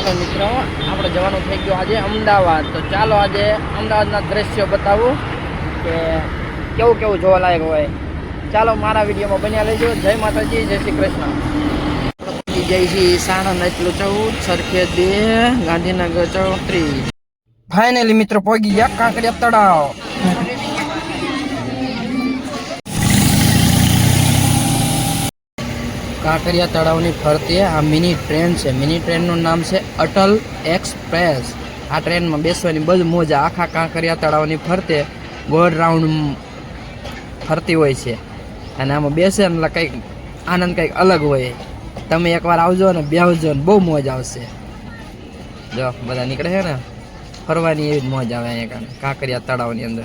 ચાલો મિત્રો, આપણે જવાનું થઈ ગયું આજે અમદાવાદ. તો ચાલો આજે અમદાવાદના દ્રશ્યો બતાવું કે કેવું કેવું જોવાલાયક હોય. ચાલો મારા વિડીયોમાં બન્યા લેજો જય માતાજી, જય શ્રી કૃષ્ણ. જય શ્રી સાણંદ એટલું ચૌદ સરખે બે, ગાંધીનગર ચોત્રીસ. ફાઇનલી મિત્રો પહોંચી ગયા કાંકરિયા તળાવ. કાંકરિયા તળાવની ફરતે આ મિની ટ્રેન છે. મિની ટ્રેનનું નામ છે અટલ એક્સપ્રેસ. આ ટ્રેનમાં બેસવાની બહુ મોજા આખા કાંકરિયા તળાવની ફરતે ગોળ રાઉન્ડ ફરતી હોય છે. અને આમાં બેસે ને એટલે કંઈક આનંદ કંઈક અલગ હોય. તમે એકવાર આવજો ને બેહજો ને બહુ મોજ આવશે. જો, બધા નીકળે છે ને? ફરવાની એવી જ મોજ આવે અહીંયા કાંકરિયા તળાવની અંદર.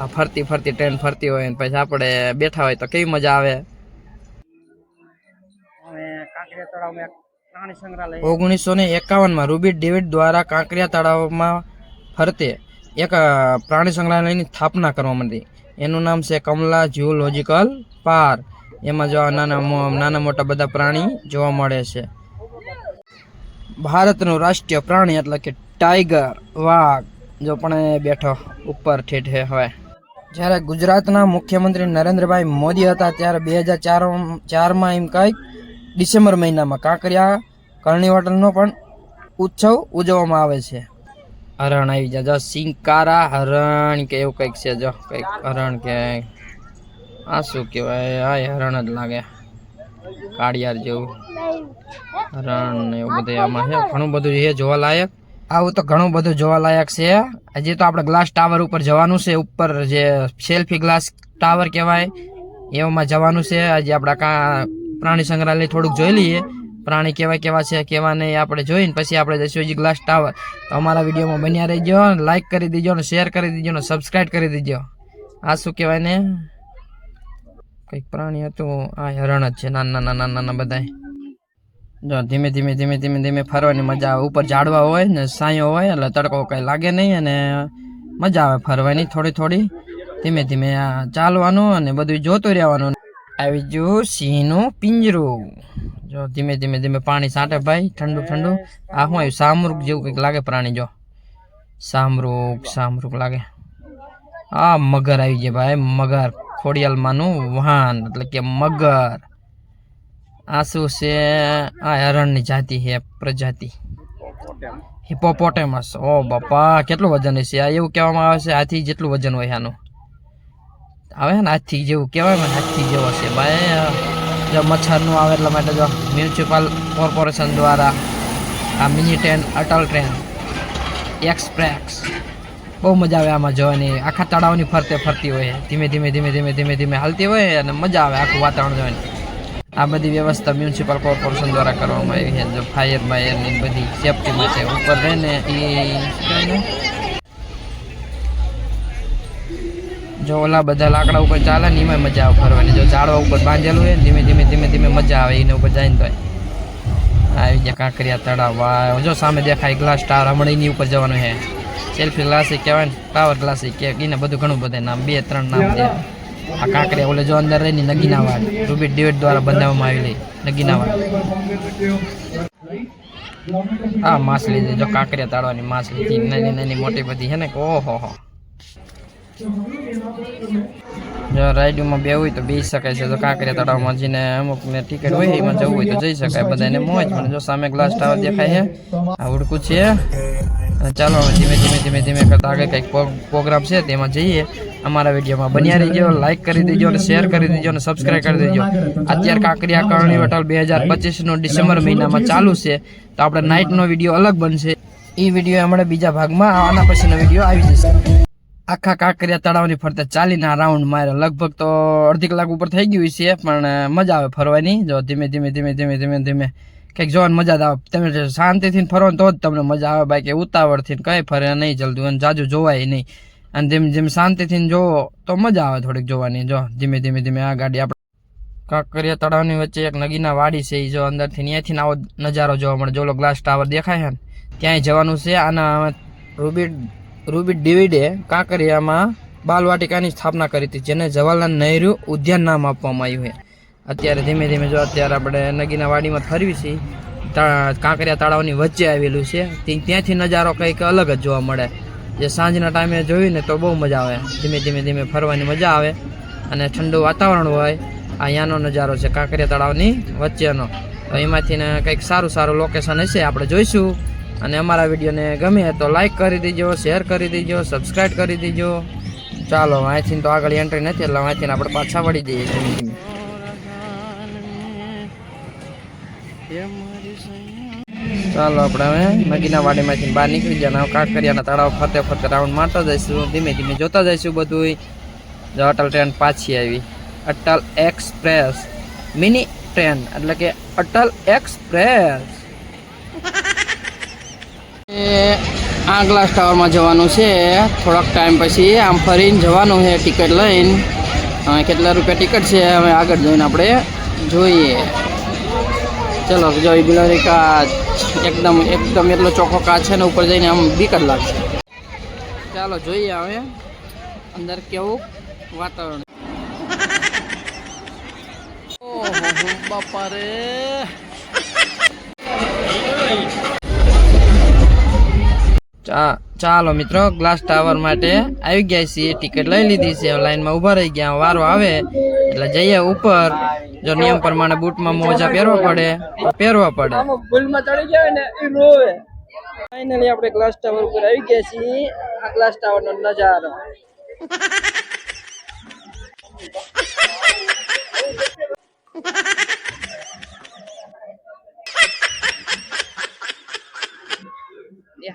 આ ફરતી ફરતી ટ્રેન ફરતી હોય ને પછી આપણે બેઠા હોય તો કેવી મજા આવે? ઓગણીસો ને એકાવનમાં રૂબી ડેવિડ દ્વારા કાંકરિયા તળાવમાં ફરતે એક પ્રાણી સંગ્રહાલયની સ્થાપના કરવામાં આવી. એનું નામ છે કમલા ઝૂલોજિકલ પાર્ક. એમાં જોવા નાના નાના મોટા બધા પ્રાણી જોવા મળે છે. ભારતનું રાષ્ટ્રીય પ્રાણી એટલે કે ટાઈગર વાઘ. જો પણ બેઠો ઉપર ઠેઠે હવે. જ્યારે ગુજરાતના મુખ્યમંત્રી નરેન્દ્રભાઈ મોદી હતા, ત્યારે બે હજાર ચાર ચારમાં એમ કંઈક ડિસેમ્બર મહિનામાં કાંકરિયા, કર્ણીવટલનો પણ ઉત્સવ ઉજવવામાં આવે છે. હરણ આવી જાય. જો સિંકારા હરણ કે એવું કંઈક છે, જો કંઈક હરણ કે આ શું કહેવાય? આ હરણ જ લાગે. કાળિયાર જેવું. હરણ ને એવું બધું આમાં છે. ઘણું બધું છે, જોવાલાયક. આવું તો ઘણું બધું જોવાલાયક છે. હજી તો આપણે ગ્લાસ ટાવર ઉપર જવાનું છે. ઉપર જે સેલ્ફી ગ્લાસ ટાવર કહેવાય, એવામાં જવાનું છે. હજી આપણા કા પ્રાણી સંગ્રહાલય થોડુંક જોઈ લઈએ. પ્રાણી કેવા કેવા છે, કેવા નહીં, આપણે જોઈને પછી આપણે જઈશું હજી ગ્લાસ ટાવર તો અમારા વિડીયોમાં બન્યા રહેજો લાઇક કરી દેજો ને શેર કરી દેજો ને સબસ્ક્રાઇબ કરી દેજો. આ શું કહેવાય ને? કંઈક પ્રાણી હતું. આ હરણ જ છે, નાના નાના નાના બધાય. જો ધીમે ધીમે ધીમે ધીમે ધીમે ફરવાની મજા આવે. ઉપર ઝાડવા હોય ને સાયો હોય, એટલે તડકો કંઈ લાગે નહીં અને મજા આવે ફરવાની થોડી થોડી. ધીમે ધીમે ચાલવાનું અને બધું જોતું રહેવાનું. આવી ગયું સિંહનું પિંજરું. જો ધીમે ધીમે ધીમે પાણી સાંટે ભાઈ ઠંડુ ઠંડુ. આ શું આવ્યું? સામરૂક જેવું કંઈક લાગે પ્રાણી જો. સામરૂક સામરૂક લાગે. આ મગર આવી ગયા ભાઈ મગર. ખોડિયાલમાંનું વાહન એટલે કે મગર. આ શું છે? આ હરણની જાતિ છે પ્રજાતિ. હિપોપોટેમસ ઓ બાપા કેટલું વજન હશે આ એવું કહેવામાં આવે છે હાથી જેટલું વજન હોય આનું. આવે ને હાથી જેવું કહેવાય ને હાથી જેવો છે. ભાઈ, જો મચ્છરનું આવે એટલા માટે જો મ્યુનિસિપલ કોર્પોરેશન દ્વારા આ mini train, Atal train, express, બહુ મજા આવે આમાં જોવાની. આખા તળાવની ફરતે ફરતી હોય. ધીમે ધીમે ધીમે ધીમે ધીમે ધીમે હાલતી હોય અને મજા આવે આખું વાતાવરણ જોવાની. આ બધી વ્યવસ્થા મ્યુનિસિપલ કોર્પોરેશન દ્વારા કરવામાં આવી છે. જો ફાયર બાયરની બધી સેફટી માટે ઉપર રહે ને એ જો ઓલા બધા લાકડા ઉપર ચાલે ને એમાં મજા આવે ફરવાની. જો ઝાડવા ઉપર બાંધેલું હોય ધીમે ધીમે ધીમે ધીમે મજા આવે, એને ઉપર જઈને તો આવી ગયા કાંકરિયા તળાવ. વાહ, જો સામે દેખાય ગ્લાસ ટાવર હમણાં એની ઉપર જવાનું છે સેલ્ફી ગ્લાસ કહેવાય ને ટાવર ગ્લાસ કે, એને બધું ઘણું બધું નામ, બે ત્રણ નામ છે. આ કાંકરિયા ઓલે જો અંદર રહીને નગીના વાડ રૂબી ડેવિડ દ્વારા બંધાવવામાં આવેલી નગીના વાડ. હા માછલી જો કાંકરિયા તાળવાની માછલી નાની નાની મોટી બધી છે ને, ઓહો હો. જો રાઈડમાં બે હોય તો બેસી શકાય છે. તો કાંકરિયા તળાવમાં જઈને અમુકને ટિકિટ હોય, એમાં જવું હોય તો જઈ શકાય. બધાને મોજ પણ જો સામે ગ્લાસ ટાવર દેખાય છે. આ ઉડકું છે. ચાલો ધીમે ધીમે ધીમે ધીમે કરતા આગળ કંઈક પ્રોગ્રામ છે, તેમાં જઈએ. અમારા વિડીયોમાં બન્યા રહીજો લાઇક કરી દેજો અને શેર કરી દેજો અને સબસ્ક્રાઈબ કરી દેજો. અત્યારે કાંકરિયા કરણી વટાલ બે હજાર પચીસનો ડિસેમ્બર મહિનામાં ચાલુ છે. તો આપણે નાઇટનો વીડિયો અલગ બનશે. એ વીડિયો અમારા બીજા ભાગમાં આના પછીનો વીડિયો આવી જશે. આખા કાંકરિયા તળાવની ફરતે ચાલીને રાઉન્ડ મારે લગભગ તો અડધી કલાક ઉપર થઈ ગયું છે પણ મજા આવે ફરવાની. જો ધીમે ધીમે ધીમે ધીમે ધીમે ધીમે કંઈક જોવાની મજા જ આવે. તમે શાંતિથી ફરો તો જ તમને મજા આવે. બાકી ઉતાવળથી કંઈ ફરે નહીં જલ્દી, અને જાજુ જોવાય નહીં. અને જેમ જેમ શાંતિથી જોવો, તો મજા આવે થોડીક જોવાની. જો ધીમે ધીમે ધીમે આ ગાડી આપણે કાંકરિયા તળાવની વચ્ચે એક નગીના વાડી છે. એ જો અંદરથી ત્યાંથી આવો નજારો જોવા મળે. જોલો ગ્લાસ ટાવર દેખાય છે ને, ત્યાંય જવાનું છે. આના રૂબી રૂબી ડેવિડે કાંકરિયામાં બાલવાટિકાની સ્થાપના કરી હતી, જેને જવાહરલાલ નહેરુ ઉદ્યાન નામ આપવામાં આવ્યું છે. અત્યારે ધીમે ધીમે જો અત્યારે આપણે નગીના વાડીમાં ફરવી છીએ કાંકરિયા તળાવની વચ્ચે આવેલું છે ત્યાંથી નજારો કંઈક અલગ જ જોવા મળે. જે સાંજના ટાઈમે જોયું ને તો બહુ મજા આવે. ધીમે ધીમે ધીમે ફરવાની મજા આવે અને ઠંડુ વાતાવરણ હોય, આ અહીંયાનો નજારો છે કાંકરિયા તળાવની વચ્ચેનો. તો એમાંથી ને કંઈક સારું સારું લોકેશન હશે, આપણે જોઈશું. અને અમારા વિડીયોને ગમે તો લાઈક કરી દેજો શેર કરી દેજો સબસ્ક્રાઈબ કરી દેજો. ચાલો, અહીંથી તો આગળ એન્ટ્રી નથી, એટલે અહીંથી આપણે પાછા વળી જઈએ ચાલો, આપણે હવે નગીના વાડીમાંથી બહાર નીકળી ગયા કાંકરિયાના તળાવ ફરતે ફરતે રાઉન્ડ મારતા જઈશું. ધીમે ધીમે જોતા જઈશું બધું જો અટલ ટ્રેન પાછી આવી. અટલ એક્સપ્રેસ. મિની ટ્રેન, એટલે કે અટલ એક્સપ્રેસ. આ ગ્લાસ ટાવરમાં જવાનું છે. થોડાક ટાઈમ પછી આમ ફરીને જવાનું છે ટિકિટ લઈને. કેટલા રૂપિયા ટિકિટ છે હવે આગળ જઈને આપણે જોઈએ. ચલો જોઈ બિલારી કાચ એકદમ એકદમ એટલો ચોખ્ખો કાચ છે ને ઉપર જઈને આમ બીક જ લાગશે. ચાલો જોઈએ હવે અંદર કેવું વાતાવરણ. ઓહો બાપા રે. ચાલો મિત્રો ગ્લાસ ટાવર માટે આવી ગયા છીએ. ટિકિટ લઈ લીધી છે. લાઈનમાં ઊભા રહી ગયા. વારો આવે. એટલે જઈએ ઉપર. જો નિયમ પ્રમાણે બૂટમાં મોજા પહેરવા પડે. પહેરવા પડે. ભૂલમાં ચડી જાય ને એ રોવે. ફાઇનલી આપણે ગ્લાસ ટાવર ઉપર આવી ગયા છીએ. આ ગ્લાસ ટાવરનો નજારો.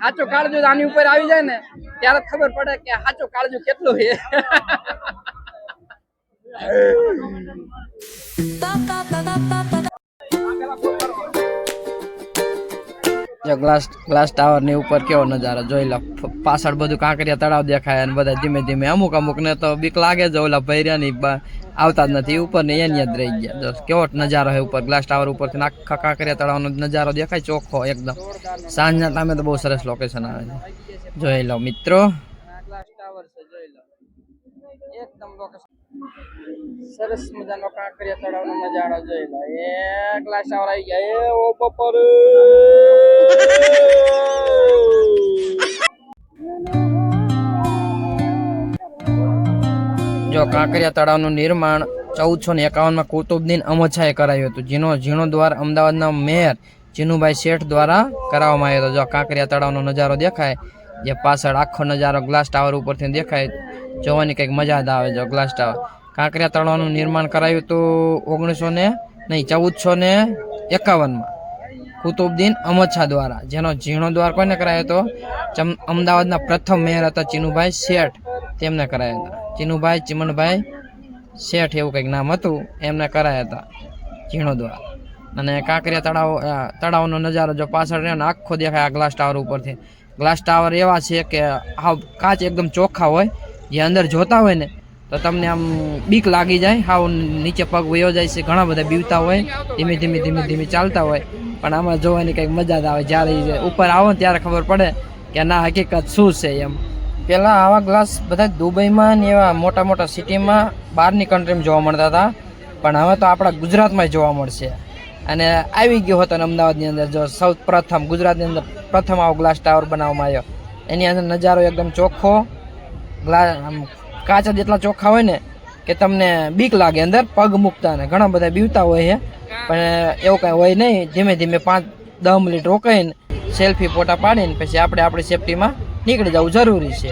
સાચો કાળજો આની ઉપર આવી જાય ને ત્યારે ખબર પડે કે સાચો કાળજો કેટલો છે. જો ગ્લાસ ટાવરની ઉપર કેવો નજારો, જોઈ લો. પાછળ બધું કાંકરિયા તળાવ દેખાય અને બધા ધીમે ધીમે અમુક અમુક ને તો બીક લાગે છે ઓલા ભૈર્યા ની આવતા જ નથી. ઉપર ને એની જ રહી ગયા. જો કેવો નજારો હોય ઉપર ગ્લાસ ટાવર ઉપરથી આખા કાંકરિયા તળાવનો નજારો દેખાય ચોખ્ખો એકદમ. સાંજના ટાઈમે તો બહુ સરસ લોકેશન આવે છે. જોઈ લો મિત્રો. ગ્લાસ ટાવર છે, જોઈ લો. એકદમ લોકેશન સરસ મજાનો કાંકરિયા તળાવનો નજારો જોઈ લો. એ ગ્લાસ આવી ગયા. ઓ બપોર! જો કાંકરિયા તળાવનું નિર્માણ ચૌદસો ને એકાવનમાં કુતુબદ્દીન અમોછાએ કરાયું હતું. જેનો ઝીણો દ્વાર અમદાવાદના મેયર જીનુભાઈ શેઠ દ્વારા કરાવવામાં આવ્યો હતો. જો કાંકરિયા તળાવનો નજારો દેખાય, જે પાછળ આખો નજારો ગ્લાસ ટાવર ઉપરથી દેખાય, જોવાની કંઈક મજા જ આવે જો ગ્લાસ ટાવર કાંકરિયા તળાવનું નિર્માણ કરાયું હતું ઓગણીસો ને નહીં, ચૌદસો ને એકાવનમાં. કુતુબદ્દીન અહમદ શાહ દ્વારા, જેનો ઝીણો દ્વાર કોને કરાયો હતો અમદાવાદના પ્રથમ મેયર હતા ચીનુભાઈ શેઠ, તેમને કરાયા હતા. ચીનુભાઈ, ચિમનભાઈ શેઠ એવું કંઈક નામ હતું, એમને કરાયા હતા જીર્ણોદ્વાર અને કાંકરિયા તળાવ તળાવનો નજારો જો પાછળ રહ્યો ને, આખો દેખાય આ ગ્લાસ ટાવર ઉપરથી. ગ્લાસ ટાવર એવા છે કે હાવ કાચ એકદમ ચોખ્ખા હોય, જે અંદર જોતા હોય ને તો તમને આમ બીક લાગી જાય, હાવ નીચે પગ વયો જાય છે, ઘણા બધા બીવતા હોય, ધીમે ધીમે ધીમે ધીમે ચાલતા હોય, પણ આમાં જોવાની કંઈક મજા જ આવે, જ્યારે ઉપર આવો ત્યારે ખબર પડે કે ના, હકીકત શું છે એમ. પહેલાં આવા ગ્લાસ બધા દુબઈમાં ને એવા મોટા મોટા સિટીમાં બહારની કન્ટ્રીમાં જોવા મળતા હતા, પણ હવે તો આપણા ગુજરાતમાં જોવા મળશે. અને આવી ગયો હતો અમદાવાદની અંદર, જો સૌ પ્રથમ ગુજરાતની અંદર પ્રથમ આવો ગ્લાસ ટાવર બનાવવામાં આવ્યો. એની અંદર નજારો એકદમ ચોખ્ખો ગ્લાસ આમ કાચા જેટલા ચોખ્ખા હોય ને કે તમને બીક લાગે અંદર, પગ મૂકતા ને. ઘણા બધા બીવતા હોય છે. પણ એવું કાંઈ હોય નહીં. ધીમે ધીમે પાંચ દસ મિનિટ રોકાઈને સેલ્ફી ફોટા પાડીને પછી આપણે આપણી સેફટીમાં નીકળી જવું જરૂરી છે.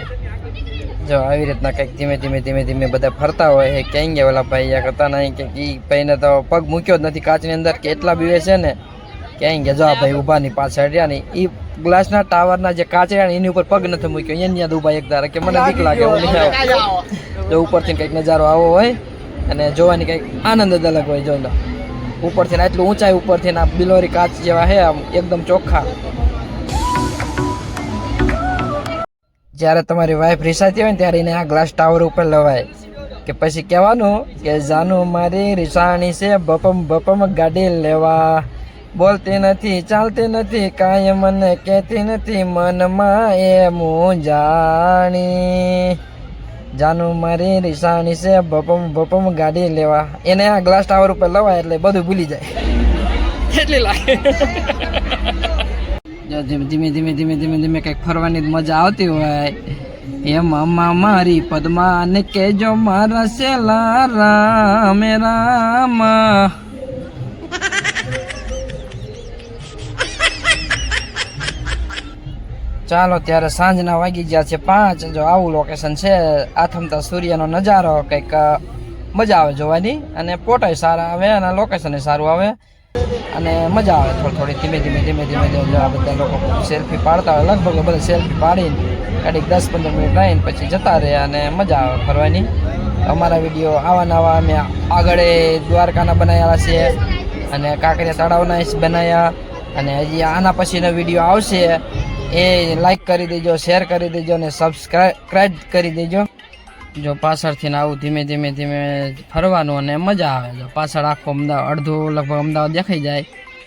જો આવી રીતના કંઈક ધીમે ધીમે ધીમે ધીમે બધા ફરતા હોય છે. ક્યાંય ગયા ઓલા ભાઈ કરતા નહીં કે એ ભાઈને તો પગ મૂક્યો જ નથી કાચની અંદર. કે એટલા બીવે છે ને? ક્યાંય ગયા? જો આ ભાઈ ઊભાની પાછળ રહ્યા ને એ ગ્લાસના ટાવરના જે કાચ રહ્યા ને એની ઉપર પગ નથી મૂક્યો. એની ત્યાં ઊભા એક ધારે કે મને બીક લાગે, હું નહીં આવું. જો ઉપરથી કંઈક નજારો આવો હોય અને જોવાની કંઈક આનંદ જ અલગ હોય જો લો ઉપરથી ને આટલું ઊંચાઈ ઉપરથી ના બિલોરી કાચ જેવા હે, આમ એકદમ ચોખ્ખા. જ્યારે તમારી વાઈફ રિસાતી હોય ને ત્યારે એને આ ગ્લાસ ટાવર ઉપર લવાય. કે પછી કહેવાનું કે, જાનું મારી રિસાણી છે બપમ બપમ ગાડી લેવા. બોલતી નથી ચાલતી નથી કાંઈ મને કહેતી નથી મનમાં એ જાણી. જાનું મારી રિસાણી છે ભપમ ભપમ ગાડી લેવા. એને આ ગ્લાસ ટાવર ઉપર લવાય એટલે બધું ભૂલી જાય. એટલી લાગે. ધીમે ધીમે ધીમે ધીમે ધીમે કંઈક ફરવાની મજા આવતી હોય એમાં મારી પદ્મા ને કેજો મારા સેલા રામે રામ ચાલો ત્યારે સાંજના વાગી ગયા છે પાંચ. જો આવું લોકેશન છે, આથમતા સૂર્યનો નજારો કંઈક મજા આવે જોવાની. અને ફોટાય સારા આવે અને લોકેશન સારું આવે. અને મજા આવે થોડી થોડી, ધીમે ધીમે ધીમે ધીમે ધીમે આ બધા લોકો સેલ્ફી પાડતા હોય, લગભગ બધા સેલ્ફી પાડીને કાઢીક દસ પંદર મિનિટ રહીને પછી જતા રહે અને મજા આવે ફરવાની. અમારા વીડિયો આવા નવા અમે આગળ દ્વારકાના બનાવેલા છે અને કાંકરિયા તળાવના બનાવ્યા અને હજી આના પછીનો વીડિયો આવશે. એ લાઈક કરી દેજો શેર કરી દેજો અને સબસ્ક્રાઈબ કરી દેજો. જો પાછળથી ને આવું ધીમે ધીમે ધીમે ફરવાનું અને મજા આવે જો પાછળ આખો અમદાવાદ અડધું લગભગ અમદાવાદ દેખાઈ જાય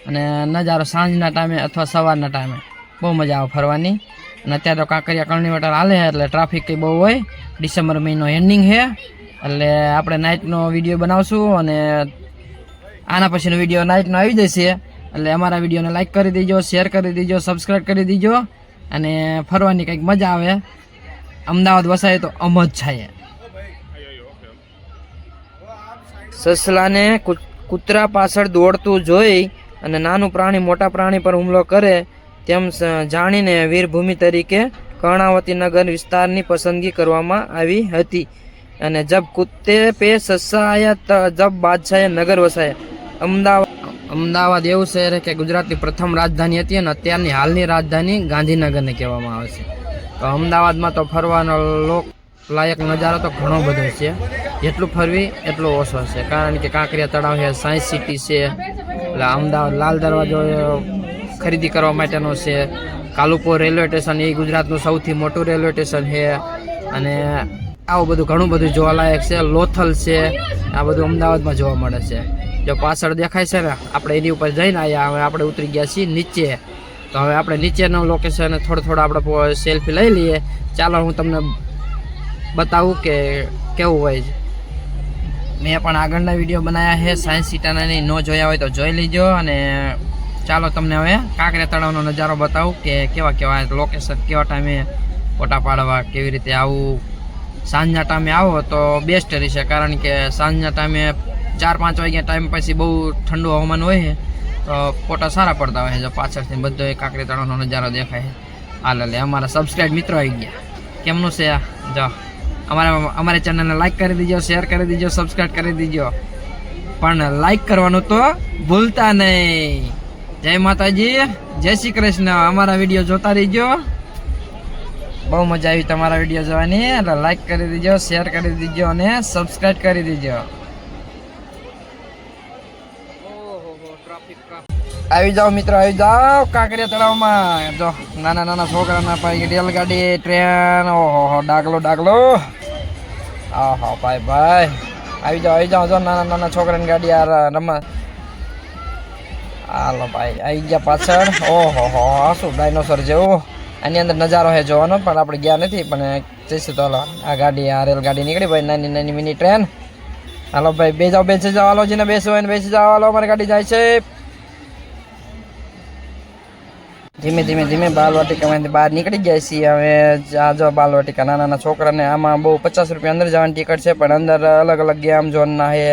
અને નજારો સાંજના ટાઈમે અથવા સવારના ટાઈમે બહુ મજા આવે ફરવાની. અને અત્યારે તો કાંકરિયા કળણી વટાર હાલે એટલે ટ્રાફિક કંઈ બહુ હોય. ડિસેમ્બર મહિનો એન્ડિંગ છે. એટલે આપણે નાઇટનો વીડિયો બનાવશું અને આના પછીનો વીડિયો નાઇટનો આવી જશે. એટલે અમારા વિડીયોને લાઇક કરી દેજો શેર કરી દેજો સબસ્ક્રાઈબ કરી દેજો અને ફરવાની કંઈક મજા આવે. અમદાવાદ વસાય તો અમ જ છાય સસલાને કૂતરા પાછળ દોડતું જોઈ અને નાનું પ્રાણી મોટા પ્રાણી પર હુમલો કરે તેમ જાણીને વીરભૂમિ તરીકે કર્ણાવતી નગર વિસ્તારની પસંદગી કરવામાં આવી હતી. અને જબ કુત્તે પે સસ્સા આયા જબ બાદશાહે નગર વસાયા. અમદાવાદ અમદાવાદ એવું શહેર કે ગુજરાતની પ્રથમ રાજધાની હતી અને અત્યારની હાલની રાજધાની ગાંધીનગરને કહેવામાં આવે છે. તો અમદાવાદમાં તો ફરવાનો લોક લાયક નજારો તો ઘણો બધો છે. જેટલું ફરવી એટલો ઓછો છે. કારણ કે કાંકરિયા તળાવ છે, સાયન્સ સિટી છે, એટલે અમદાવાદ લાલ દરવાજો ખરીદી કરવા માટેનો છે. કાલુપુર રેલવે સ્ટેશન એ ગુજરાતનું સૌથી મોટું રેલવે સ્ટેશન છે. અને આવું બધું ઘણું બધું જોવાલાયક છે. લોથલ છે. આ બધું અમદાવાદમાં જોવા મળે છે. જો પાછળ દેખાય છે ને, આપણે એની ઉપર જઈને આવ્યા હવે આપણે ઉતરી ગયા છીએ નીચે. તો હવે આપણે નીચેનું લોકેશન થોડું થોડું આપણે સેલ્ફી લઈ લઈએ. ચાલો હું તમને બતાવું કે કેવું હોય છે. મેં પણ આગળના વીડિયો બનાવ્યા છે સાયન્સ સિટાનાની ન જોયા હોય તો જોઈ લેજો અને ચાલો તમને હવે કાંકરિયા તળાવનો નજારો બતાવું કે કેવા કેવા લોકેશન કેવા ટાઈમે ફોટા પાડવા, કેવી રીતે આવું. સાંજના ટાઈમે આવો તો બેસ્ટ રહેશે, કારણ કે સાંજના ટાઈમે ચાર પાંચ વાગ્યા ટાઈમ પછી બહુ ઠંડુ હવામાન હોય છે, તો ફોટા સારા પડતા હોય છે, જો પાછળથી બધો એ કાંકરી તળાવનો નજારો દેખાય છે. હાલ લે અમારા સબસ્ક્રાઈબ મિત્રો આવી ગયા. કેમનું છે આ? જો, અમારા, અમારી ચેનલને લાઈક કરી દીજો શેર કરી દીજો સબસ્ક્રાઈબ કરી દીજો. પણ લાઈક કરવાનું તો ભૂલતા નહીં. જય માતાજી, જય શ્રી કૃષ્ણ. અમારા વીડિયો જોતા રહીજો. બહુ મજા આવી તમારા વીડિયો જોવાની. એટલે લાઈક કરી દીજો શેર કરી દીજો અને સબસ્ક્રાઈબ કરી દીજો. આવી જાઓ મિત્રો, આવી જાઓ કાંકરિયા તળાવમાં. જો, નાના નાના છોકરાના ભાઈ રેલગાડી, ટ્રેન, ઓહો ડાગલો ડાગલો આહો ભાઈ ભાઈ. આવી જાઓ આવી જાઓ. જો, નાના નાના છોકરાની ગાડી આ રમત હાલો, ભાઈ, આવી ગયા પાછળ. ઓહો, હો શું, ડાયનોસર જેવું? આની અંદર નજારો છે જોવાનો, પણ આપણે ગયા નથી, પણ જઈશું તો હાલો. આ ગાડી, આ રેલગાડી નીકળી ભાઈ, નાની નાની મિની ટ્રેન. હાલો, ભાઈ, બે જાઓ, બેસી જાઓ. હાલો, જેને બેસવું હોય બેસી જાઓ. હાલો, અમારી ગાડી જાય છે. ધીમે ધીમે ધીમે બાલવાટિકામાંથી બહાર નીકળી જાય છીએ. હવે આ જો બાલવાટિકા નાના નાના છોકરાને આમાં બહુ પચાસ રૂપિયા અંદર જવાની ટિકિટ છે, પણ અંદર અલગ અલગ ગેમ ઝોનના છે,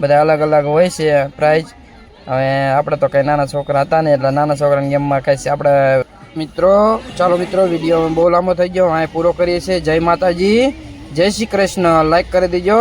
બધા અલગ અલગ હોય છે પ્રાઇઝ હવે આપણે તો કંઈ નાના છોકરા હતા ને, એટલે નાના છોકરાની ગેમમાં કહે છે આપણે. મિત્રો, ચાલો મિત્રો વીડિયો બહુ લાંબો થઈ ગયો અહીં પૂરો કરીએ છીએ. જય માતાજી, જય શ્રી કૃષ્ણ. લાઈક કરી દેજો